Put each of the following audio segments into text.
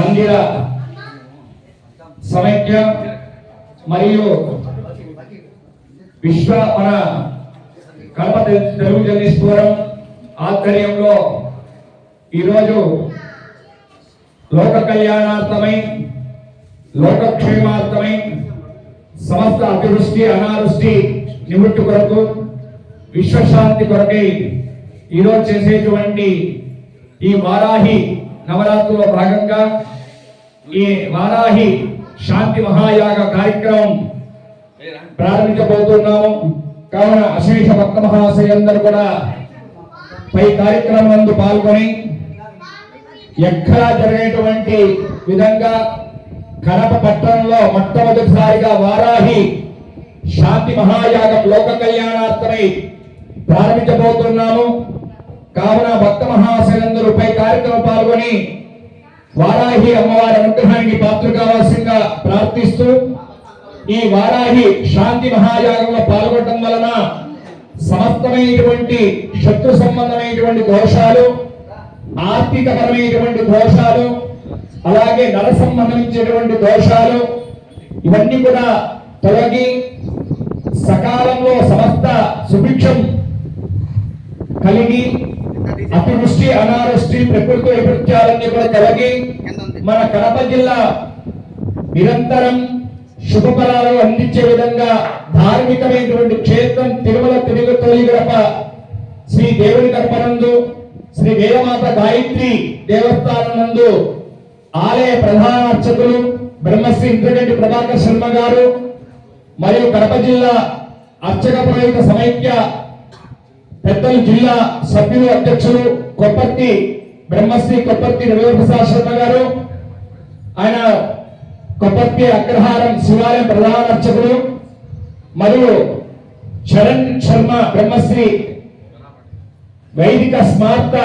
మందిర సమైక్య మరియు విశ్వ మన కడప తెలుగు జగదీశ్వరం ఆధ్వర్యంలో ఈరోజు లోక కళ్యాణార్థమై లోకక్షేమార్థమై సమస్త అతివృష్టి అనావృష్టి నివృత్తి కొరకు విశ్వశాంతి కొరకై ఈరోజు చేసేటువంటి ఈ వారాహి నవరాత్రిలో భాగంగా ఈ వారాహి శాంతి మహాయాగ కార్యక్రమం ప్రారంభించబోతున్నాము. కావున అశేష భక్త మహాశయందరూ కూడా పై కార్యక్రమం నందు పాల్గొని ఎక్కడా జరిగేటువంటి విధంగా కడప పట్టణంలో మొట్టమొదటిసారిగా వారాహి శాంతి మహాయాగం లోక కళ్యాణార్థమై ప్రారంభించబోతున్నాము. కావున భక్త మహాశయందరుపై కార్యక్రమం పాల్గొని వారాహి అమ్మవారి అనుగ్రహానికి పాత్ర కావాల్సిందిగా ప్రార్థిస్తూ ఈ వారాహి శాంతి మహాయాగంలో పాల్గొనడం వలన సమస్తమైనటువంటి శత్రు సంబంధమైనటువంటి దోషాలు ఆర్థికపరమైనటువంటి దోషాలు అలాగే నర సంబంధించినటువంటి దోషాలు ఇవన్నీ కూడా తొలగి సకాలంలో సమస్త సుభిక్షం కలిగి అతివృష్టి అనావృష్టి ప్రకృతి వైపరీత్యాలన్నీ కూడా కలిగి మన కడప జిల్లా నిరంతరం శుభఫలాలు అందించే విధంగా ధార్మికమైనటువంటి క్షేత్రం తిరుమల తిరుగు తొలి గడప శ్రీ దేవుని గడపనందు శ్రీ వేదమాత గాయత్రి దేవస్థానం నందు ఆలయ ప్రధాన అర్చకులు బ్రహ్మశ్రీ ఇంద్రగంటి ప్రభాకర్ శర్మ గారు మరియు కడప జిల్లా అర్చక పురోహిత సమైక్య పెద్దలు జిల్లా సభ్యులు అధ్యక్షులు కొప్పర్తి బ్రహ్మశ్రీ కొప్పర్తి రవిప్రసాద్ శర్మ గారు ఆయన కొప్పర్తి అగ్రహారం శివాలయం ప్రధాన అర్చకులు మరియు చరణ్ శర్మ బ్రహ్మశ్రీ వైదిక స్మార్త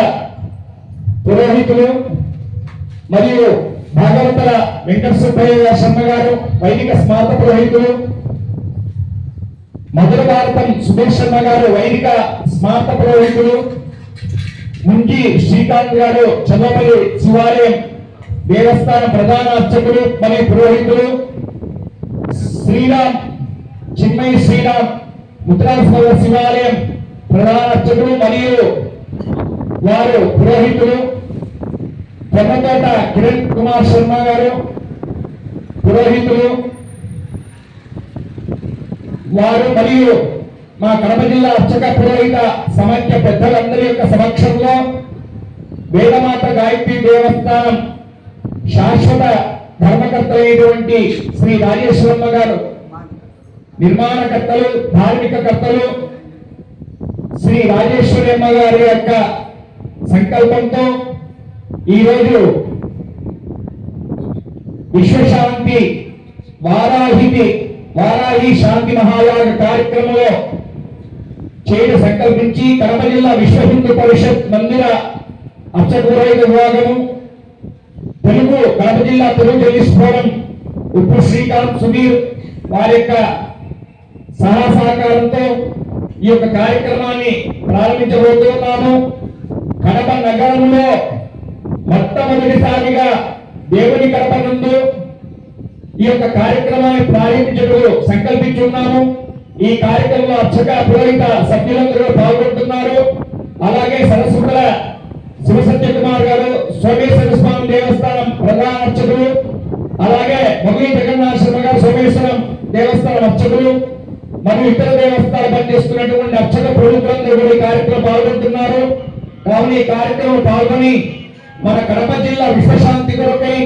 పురోహితులు మరియు భాగవతల వెంకట సుబ్బయ్య శర్మ గారు వైదిక స్మార్త పురోహితులు మధుర భారతం సుభేష్ శర్మ గారు వైదిక స్మార్త పురోహితులు ముంజి శ్రీకాంత్ గారు చంద్రపల్లి శివాలయం దేవస్థాన ప్రధాన అర్చకులు మరియు పురోహితులు శ్రీరామ్ చిన్మయ శ్రీరామ్ ముద్రాస్వర శివాలయం ప్రధాన అర్చకులు మరియు వారు పురోహితులు కొమ్మతోట కిరణ్ కుమార్ శర్మ గారు పురోహితులు వారు మరియు మా కడప జిల్లా అర్చక పురోహిత సమైక్య పెద్దలందరి యొక్క సమక్షంలో వేదమాత గాయత్రి దేవస్థానం శాశ్వత ధర్మకర్త అయినటువంటి శ్రీ రాజేశ్వరమ్మ గారు నిర్మాణకర్తలు ధార్మిక కర్తలు శ్రీ రాజేశ్వరమ్మ గారి యొక్క సంకల్పంతో ఈరోజు విశ్వశాంతి వారాహితి వారాహి శాంతి మహాయాగ కార్యక్రమంలో చేయడం సంకల్పించి కడప జిల్లా విశ్వ హిందూ పరిషత్ మందిర అర్చకూరైన విభాగము తెలుగు కడప జిల్లా తెలుగు తెలుసుకోవడం ఉప్పు శ్రీకాంత్ సుధీర్ వారి యొక్క సహా సహకారంతో ఈ యొక్క కార్యక్రమాన్ని ప్రారంభించబోతున్నాము కడప నగరంలో మొట్టమొదటిసారిగా దేవుని కడప నందు ఈ యొక్క కార్యక్రమాన్ని ప్రారంభించడం సంకల్పించున్నాము ఈ కార్యక్రమంలో అర్చక పురోహిత సభ్యులందరూ పాల్గొంటున్నారు. అలాగే సరస్వతుల శివసత్య కుమార్ గారు సోమేశ్వర స్వామి దేవస్థానం ప్రధాన అర్చకులు అలాగే మొగలి జగన్నాథ శర్మ గారు సోమేశ్వరం దేవస్థానం అర్చకులు మరియు ఇతర దేవస్థానం పనిచేస్తున్నటువంటి అర్చక ప్రభుత్వంలో ఈ కార్యక్రమం పాల్గొంటున్నారు. కావున ఈ కార్యక్రమం పాల్గొని మన కడప జిల్లా విశ్వశాంతి కొరకై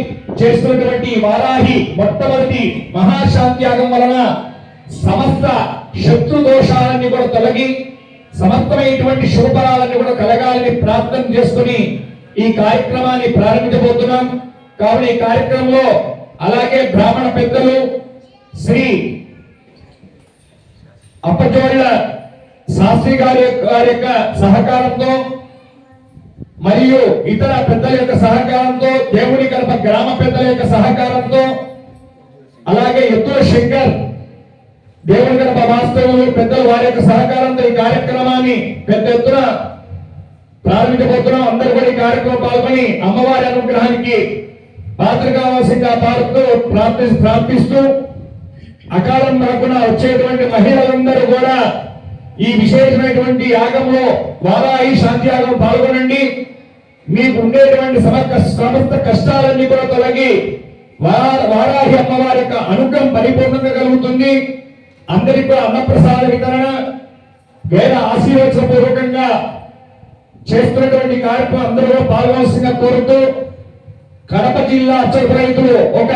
చేస్తున్నటువంటి వారాహి మొట్టమొదటి మహాశాంతి యాగం వలన సమస్త శత్రు దోషాలన్నీ కూడా తొలగి సమర్థమైనటువంటి శుభఫలాలన్నీ కూడా కలగాలని ప్రార్థన చేసుకుని ఈ కార్యక్రమాన్ని ప్రారంభించబోతున్నాం. కావున ఈ కార్యక్రమంలో అలాగే బ్రాహ్మణ పెద్దలు శ్రీ అప్పచోళ్ళ శాస్త్రి గారి గారి యొక్క సహకారంతో మరియు ఇతర పెద్దల యొక్క సహకారంతో దేవుని కడప గ్రామ పెద్దల యొక్క సహకారంతో అలాగే ఎత్తుల శంకర్ సంస్థలు పెద్దలు వారి యొక్క సహకారంతో ఈ కార్యక్రమాన్ని పెద్ద ఎత్తున ప్రారంభించబోతున్నాం. అందరూ కూడా ఈ కార్యక్రమం పాల్గొని అమ్మవారి అనుగ్రహానికి పాత్ర కావాల్సిందిగా పాడుతూ ప్రార్థి ప్రార్థిస్తూ అకాలం రాకుండా వచ్చేటువంటి మహిళలందరూ కూడా ఈ విశేషమైనటువంటి యాగంలో వారాహి శాంతి యాగం పాల్గొనండి. మీకు ఉండేటువంటి సమస్త సమస్త కష్టాలన్నీ కూడా తొలగి వారాహి అమ్మవారి యొక్క అనుగ్రహం పరిపూర్ణంగా కలుగుతుంది. అందరికీ కూడా అన్నప్రసాద వితరణ వేద ఆశీర్వచన పూర్వకంగా చేస్తున్నటువంటి కార్యక్రమం అందరూ కూడా పాల్గొనవలసిందిగా కోరుతూ కడప జిల్లా అర్చక రైతులు ఒక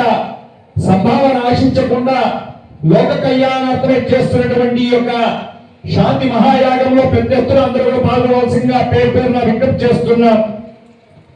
సంభావన ఆశించకుండా లోక కళ్యాణార్థమే చేస్తున్నటువంటి యొక్క శాంతి మహాయాగంలో పెద్ద ఎత్తున అందరూ పాల్గొనవలసిందిగా పేరు పేరున విజ్ఞప్తి చేస్తున్నాం.